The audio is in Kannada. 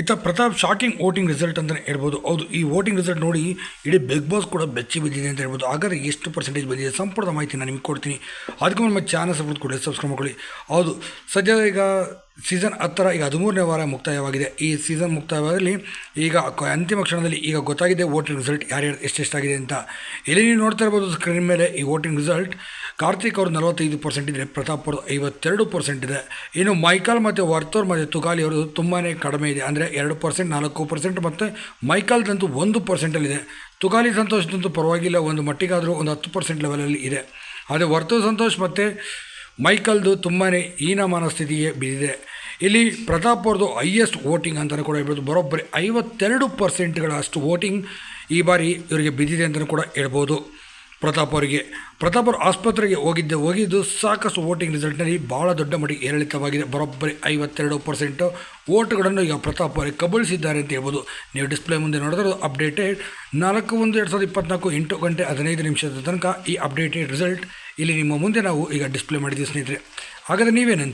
ಇತ್ತ ಪ್ರತಾಪ್ ಶಾಕಿಂಗ್ ವೋಟಿಂಗ್ ರಿಸಲ್ಟ್ ಅಂತಲೇ ಹೇಳ್ಬೋದು. ಹೌದು, ಈ ವೋಟಿಂಗ್ ರಿಸಲ್ಟ್ ನೋಡಿ ಇಡೀ ಬಿಗ್ ಬಾಸ್ ಕೂಡ ಬೆಚ್ಚಿ ಬಿದ್ದಿದೆ ಅಂತ ಹೇಳ್ಬೋದು. ಹಾಗಾದ್ರೆ ಎಷ್ಟು ಪರ್ಸೆಂಟೇಜ್ ಬಂದಿದೆ? ಸಂಪೂರ್ಣ ಮಾಹಿತಿ ನಾನು ನಿಮಗೆ ಕೊಡ್ತೀನಿ. ಅದಕ್ಕೆ ನಮ್ಮ ಚಾನಲ್ ಸಪೋರ್ಟ್ ಕೊಡಿ ಸಬ್ಸ್ಕ್ರೈಬ್ ಮಾಡ್ಕೊಳ್ಳಿ. ಹೌದು, ಸದ್ಯ ಈಗ ಸೀಸನ್ ಹತ್ತರ, ಈಗ ಹದಿಮೂರನೇ ವಾರ ಮುಕ್ತಾಯವಾಗಿದೆ. ಈ ಸೀಸನ್ ಮುಕ್ತಾಯವಾದಲ್ಲಿ ಈಗ ಅಂತಿಮ ಕ್ಷಣದಲ್ಲಿ ಈಗ ಗೊತ್ತಾಗಿದೆ ವೋಟಿಂಗ್ ರಿಸಲ್ಟ್ ಯಾರ್ಯಾರು ಎಷ್ಟೆಷ್ಟಾಗಿದೆ ಅಂತ. ಇಲ್ಲಿ ನೀವು ನೋಡ್ತಾ ಇರ್ಬೋದು ಸ್ಕ್ರೀನ್ ಮೇಲೆ ಈ ವೋಟಿಂಗ್ ರಿಸಲ್ಟ್ ಕಾರ್ತಿಕ್ ಅವರು ನಲವತ್ತೈದು ಪರ್ಸೆಂಟ್ ಇದ್ದರೆ ಪ್ರತಾಪ್ ಅವರು ಐವತ್ತೆರಡು ಪರ್ಸೆಂಟ್ ಇದೆ. ಇನ್ನು ಮೈಕಲ್ ಮತ್ತು ವರ್ತೋರ್ ಮತ್ತು ತುಗಾಲಿ ಅವರು ತುಂಬಾ ಕಡಿಮೆ ಇದೆ. ಅಂದರೆ ಎರಡು ಪರ್ಸೆಂಟ್ ನಾಲ್ಕು ಪರ್ಸೆಂಟ್ ಮತ್ತು ಮೈಕಲ್ದಂತೂ ಒಂದು ಪರ್ಸೆಂಟಲ್ಲಿದೆ ತುಗಾಲಿ ಸಂತೋಷದಂತೂ ಪರವಾಗಿಲ್ಲ, ಒಂದು ಮಟ್ಟಿಗಾದರೂ ಒಂದು ಹತ್ತು ಪರ್ಸೆಂಟ್ ಲೆವೆಲಲ್ಲಿ ಇದೆ. ಆದರೆ ವರ್ತೋ ಸಂತೋಷ್ ಮತ್ತು ಮೈಕಲ್ದು ತುಂಬಾ ಹೀನಮಾನ ಸ್ಥಿತಿಗೆ ಬಿದ್ದಿದೆ. ಇಲ್ಲಿ ಪ್ರತಾಪ್ ಅವ್ರದ್ದು ಹೈಯೆಸ್ಟ್ ವೋಟಿಂಗ್ ಅಂತಲೂ ಕೂಡ ಹೇಳ್ಬೋದು. ಬರೋಬ್ಬರಿ ಐವತ್ತೆರಡು ಪರ್ಸೆಂಟ್ಗಳಷ್ಟು ವೋಟಿಂಗ್ ಈ ಬಾರಿ ಇವರಿಗೆ ಬಿದ್ದಿದೆ ಅಂತಲೂ ಕೂಡ ಹೇಳ್ಬೋದು. ಪ್ರತಾಪ್ ಅವರಿಗೆ. ಪ್ರತಾಪ್ ಅವರು ಆಸ್ಪತ್ರೆಗೆ ಹೋಗಿದ್ದೆ, ಹೋಗಿದ್ದು ಸಾಕಷ್ಟು ವೋಟಿಂಗ್ ರಿಸಲ್ಟ್ನಲ್ಲಿ ಭಾಳ ದೊಡ್ಡ ಮಟ್ಟಿಗೆ ಏರಿಳಿತವಾಗಿದೆ. ಬರೋಬ್ಬರಿ ಐವತ್ತೆರಡು ಪರ್ಸೆಂಟು ವೋಟ್ಗಳನ್ನು ಈಗ ಪ್ರತಾಪ್ ಅವರಿಗೆ ಕಬಳಿಸಿದ್ದಾರೆ ಅಂತ ಹೇಳ್ಬೋದು. ನೀವು ಡಿಸ್ಪ್ಲೇ ಮುಂದೆ ನೋಡಿದ್ರೆ ಅಪ್ಡೇಟೆಡ್ ನಾಲ್ಕು ಒಂದು ಎರಡು ಸಾವಿರದ ಇಪ್ಪತ್ನಾಲ್ಕು ಎಂಟು ಗಂಟೆ ಹದಿನೈದು ನಿಮಿಷದ ತನಕ ಈ ಅಪ್ಡೇಟೆಡ್ ರಿಸಲ್ಟ್ ಇಲ್ಲಿ ನಿಮ್ಮ ಮುಂದೆ ನಾವು ಈಗ ಡಿಸ್ಪ್ಲೇ ಮಾಡಿದ್ದೀವಿ ಸ್ನೇಹಿತರೆ. ಹಾಗಾದರೆ ನೀವೇನಂತ